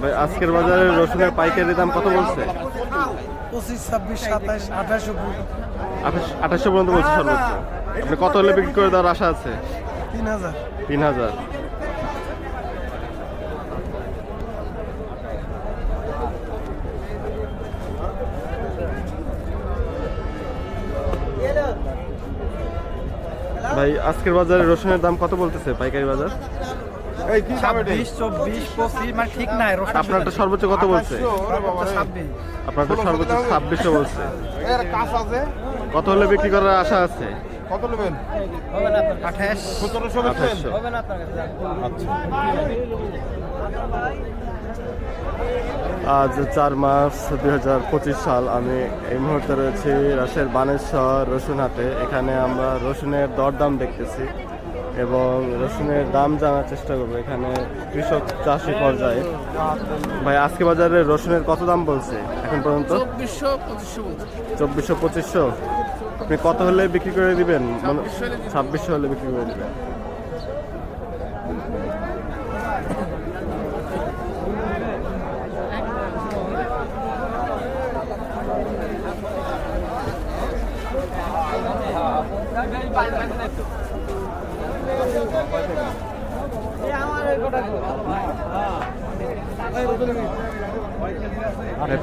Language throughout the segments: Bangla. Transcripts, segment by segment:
ভাই আজকের বাজারে রসুনের পাইকারি দাম কত বলছে? পঁচিশ ছাব্বিশ সাতাশ আঠাশ আঠাশ আঠাশশো পর্যন্ত বলছে সর্বোচ্চ। আপনি কত হলে বিক্রি করে দেওয়ার আশা আছে? তিন হাজার। তিন হাজার। ভাই আজকের বাজারে রসুনের দাম কত বলতেছে পাইকারি বাজার? আপনার চব্বিশ পঁচিশ মানে ঠিক নাই আপনারটা সর্বোচ্চ কত বলছে? ছাব্বিশ। আপনারটা সর্বোচ্চ ছাব্বিশশো বলছে। এর কাজ আছে। কত হলে বিক্রি করার আশা আছে? কত নেবেন? আঠাশ। সতেরোশো আঠাশশো আজ চার মার্চ দুই হাজার পঁচিশ সাল আমি এই মুহূর্তে রয়েছি রাশের বানেশ্বর রসুনহাটে। এখানে আমরা রসুনের দরদাম দেখতেছি। এবং রসুনের দাম জানার চেষ্টা করব। এখানে কৃষক চাষি পর্যায়ে। ভাই আজকে বাজারে রসুনের কত দাম বলছে এখন পর্যন্ত? চব্বিশশো পঁচিশশো আপনি কত হলে বিক্রি করে দিবেন? মানে ছাব্বিশশো হলে বিক্রি করে দিবেন।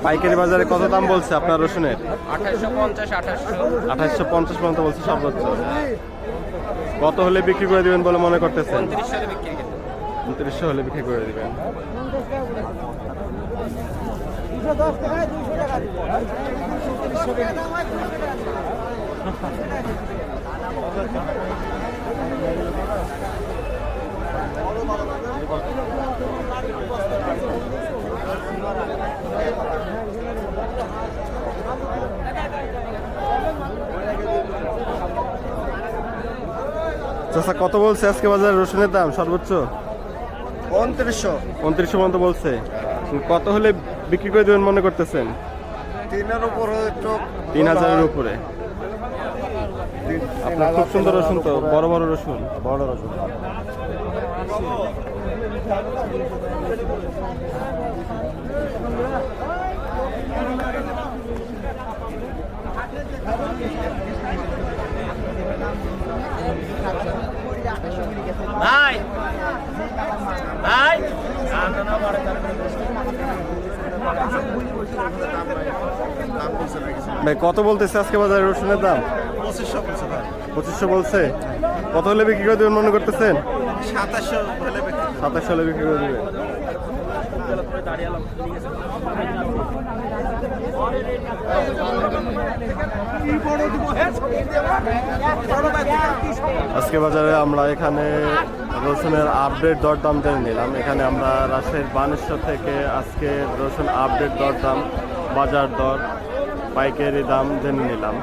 পাইকারি বাজারে কত দাম বলছে আপনার রসুনের? আঠাশশো পঞ্চাশ পর্যন্ত বলছে সর্বোচ্চ কত হলে বিক্রি করে দিবেন বলে মনে করতেছেন? উনত্রিশশো হলে বিক্রি করে দিবেন। চাষা কত বলছে আজকে বাজারে রসুনের দাম সর্বোচ্চ? পঁয়ত্রিশশো। উনত্রিশশো পর্যন্ত বলছে। কত হলে বিক্রি করে দেবেন মনে করতেছেন? তিনের উপর তিন হাজারের উপরে। আপনার খুব সুন্দর রসুন তো বড় বড় রসুন। বড় রসুন। ভাই কত বলতেছে আজকে বাজারে রসুনের দাম? পঁচিশশো বলছে ভাই। পঁচিশশো বলছে? কত হলে বিক্রি করে দেবেন মনে করতেছেন? সাতাশশো হলে সাতাশ হলে বিক্রি করে দেবেন। আজকে বাজারে আমরা এখানে রসুনের আপডেট দরদাম জেনে নিলাম। এখানে আমরা রাজশাহীর বানেশ্বর থেকে আজকে রসুন আপডেট দরদাম, বাজার দর, পাইকারি দাম জেনে নিলাম।